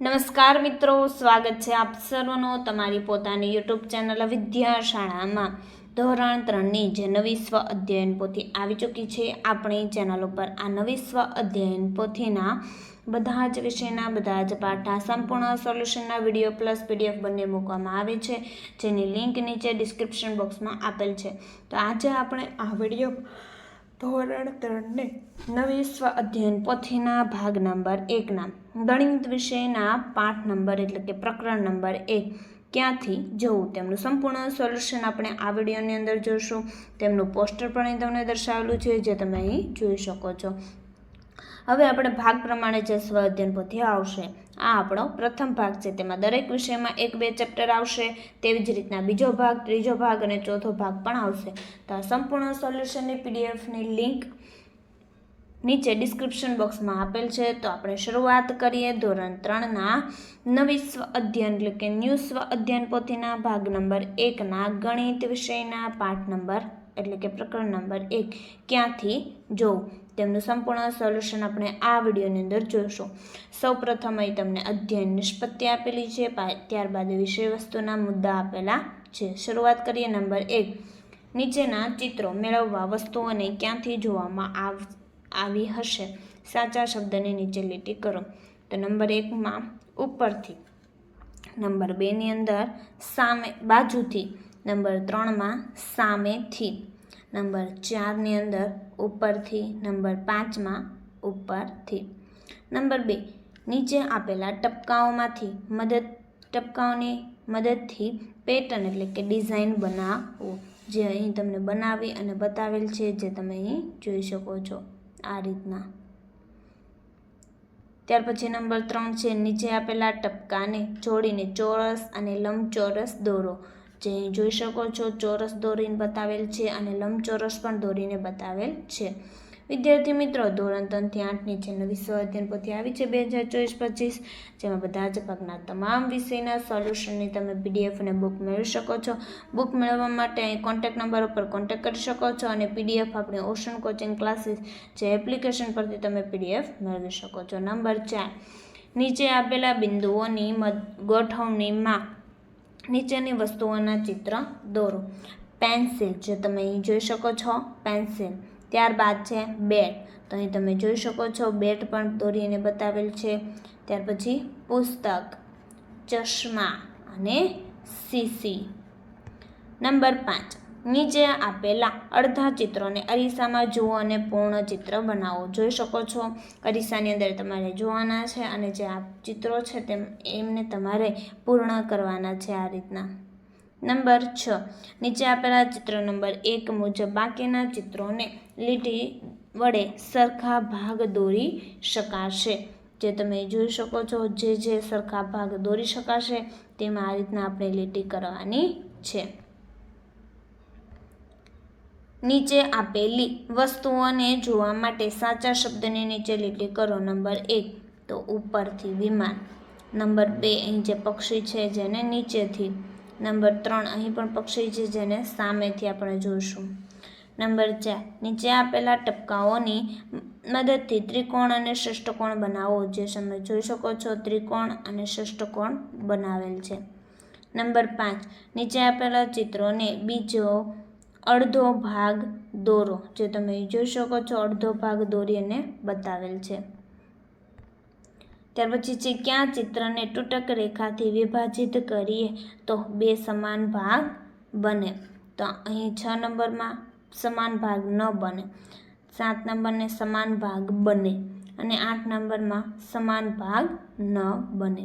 નમસ્કાર મિત્રો, સ્વાગત છે આપ સર્વનો તમારી પોતાની યુટ્યુબ ચેનલ વિદ્યાશાળામાં. ધોરણ ત્રણની જે નવી સ્વ અધ્યયન પોથી આવી ચૂકી છે, આપણી ચેનલ ઉપર આ નવી સ્વ અધ્યયન પોથીના બધા જ વિષયના, બધા જ પાઠના સંપૂર્ણ સોલ્યુશનના વીડિયો પ્લસ પીડીએફ બંને મૂકવામાં આવે છે, જેની લિંક નીચે ડિસ્ક્રિપ્શન બોક્સમાં આપેલ છે. તો આજે આપણે આ વીડિયો ધોરણ ત્રણને નવી સ્વ અધ્યયન પોથીના ભાગ નંબર એકના ગણિત વિષયના પાઠ નંબર એટલે કે પ્રકરણ નંબર એક ક્યાંથી જવું? તેમનું સંપૂર્ણ સોલ્યુશન આપણે આ વિડીયોની અંદર જોઈશું. તેમનું પોસ્ટર પણ અહીં તમને દર્શાવેલું છે, જે તમે અહીં જોઈ શકો છો. હવે આપણે ભાગ પ્રમાણે જે સ્વ અધ્યયન પોથી આવશે. આ આપણો પ્રથમ ભાગ છે. તેમાં દરેક વિષયમાં એક બે ચેપ્ટર આવશે. તેવી જ રીતના બીજો ભાગ, ત્રીજો ભાગ અને ચોથો ભાગ પણ આવશે. તો આ સંપૂર્ણ સોલ્યુશનની પીડીએફની લિંક નીચે ડિસ્ક્રિપ્શન બોક્સમાં આપેલ છે. તો આપણે શરૂઆત કરીએ ધોરણ ત્રણના નવી સ્વ અધ્યયન, એટલે કે ન્યૂ સ્વ અધ્યયન પોથીના ભાગ નંબર એકના ગણિત વિષયના પાઠ નંબર, એટલે કે પ્રકરણ નંબર એક. ક્યાંથી? જોવું તેમનું સંપૂર્ણ સોલ્યુશન આપણે આ વિડીયોની અંદર જોઈશું. સૌ પ્રથમ અહીં તમને અધ્યયન નિષ્પત્તિ આપેલી છે ત્યારબાદ વિષય વસ્તુના મુદ્દા આપેલા છે. શરૂઆત કરીએ નંબર એક. નીચેના ચિત્રો મેળવવા વસ્તુઓને ક્યાંથી જોવામાં આવ, આવી હશે? સાચા શબ્દને નીચે લીટી કરો. તો નંબર એકમાં ઉપરથી. નંબર બેની અંદર સામે, બાજુથી. નંબર ત્રણમાં સામેથી. નંબર ચારની અંદર, ઉપરથી નંબર પાંચમાં, ઉપરથી. નંબર બે, નીચે આપેલા ટપકાઓમાંથી મદદ, ટપકાઓની મદદથી પેટર્ન એટલે કે ડિઝાઇન બનાવો, જે અહીં તમને બનાવી અને બતાવેલ છે, જે તમે અહીં જોઈ શકો છો આ રીતના. ત્યાર પછી નંબર ત્રણ છે, નીચે આપેલા ટપકાને જોડીને ચોરસ અને લંબચોરસ દોરો. જે જોઈ શકો છો, ચોરસ દોરીને બતાવેલ છે અને લંબચોરસ પણ દોરીને બતાવેલ છે. વિદ્યાર્થી મિત્રો, ધોરણ ત્રણથી આઠની જે નવી સ્વાધ્યાયન પોથી આવી છે બે હજાર ચોવીસ પચીસ, જેમાં બધા જ ભાગના તમામ વિષયના સોલ્યુશનની તમે પીડીએફ અને બુક મેળવી શકો છો. બુક મેળવવા માટે અહીં કોન્ટેક્ટ નંબર ઉપર કોન્ટેક્ટ કરી શકો છો અને પીડીએફ આપણે ઓશન કોચિંગ ક્લાસીસ જે એપ્લિકેશન પરથી તમે પીડીએફ મેળવી શકો છો. નંબર ચાર, નીચે આપેલા બિંદુઓની મ ગોઠવણીમાં નીચેની વસ્તુઓના ચિત્ર દોરો. પેન્સિલ, જે તમે અહીં જોઈ શકો છો, પેન્સિલ. ત્યારબાદ છે બેટ. તો અહીં તમે જોઈ શકો છો, બેટ પણ દોરીને બતાવેલ છે. ત્યાર પછી પુસ્તક, ચશ્મા અને સીસી. નંબર પાંચ. નીચે આપેલા અડધા ચિત્રોને અરીસામાં જુઓ અને પૂર્ણ ચિત્ર બનાવો. જોઈ શકો છો, અરીસાની અંદર તમારે જોવાના છે અને જે આ ચિત્રો છે તેમ એમને તમારે પૂર્ણ કરવાના છે આ રીતના. નંબર છ. નીચે આપેલા ચિત્ર નંબર એક મુજબ બાકીના ચિત્રોને લીટી વડે સરખા ભાગ દોરી શકાશે. જે તમે જોઈ શકો છો, જે જે સરખા ભાગ દોરી શકાશે, તેમાં આ રીતના આપણે લીટી કરવાની છે. નીચે આપેલી વસ્તુઓને જોવા માટે સાચા શબ્દની નીચે લીટી કરો. નંબર એક, તો ઉપરથી વિમાન. નંબર બે, અહીં જે પક્ષી છે જેને નીચેથી. નંબર ત્રણ, અહીં પણ પક્ષી છે જેને સામેથી આપણે જોઈશું. નંબર ચાર, નીચે આપેલા ટપકાઓની મદદથી ત્રિકોણ અને ષષ્ટકોણ બનાવો, જે તમે જોઈ શકો છો ત્રિકોણ અને ષષ્ટકોણ બનાવેલ છે. નંબર પાંચ, નીચે આપેલા ચિત્રોને બીજો અડધો ભાગ દોરો. જે તમે જોઈ શકો છો, અડધો ભાગ દોરી અને બતાવેલ છે. ત્યાર પછી છે ક્યાં ચિત્રને તૂટક રેખાથી વિભાજિત કરીએ, તો બે સમાન ભાગ બને. તો અહીં છ નંબરમાં સમાન ભાગ ન બને. સાત નંબરને સમાન ભાગ બને. અને આઠ નંબરમાં સમાન ભાગ ન બને.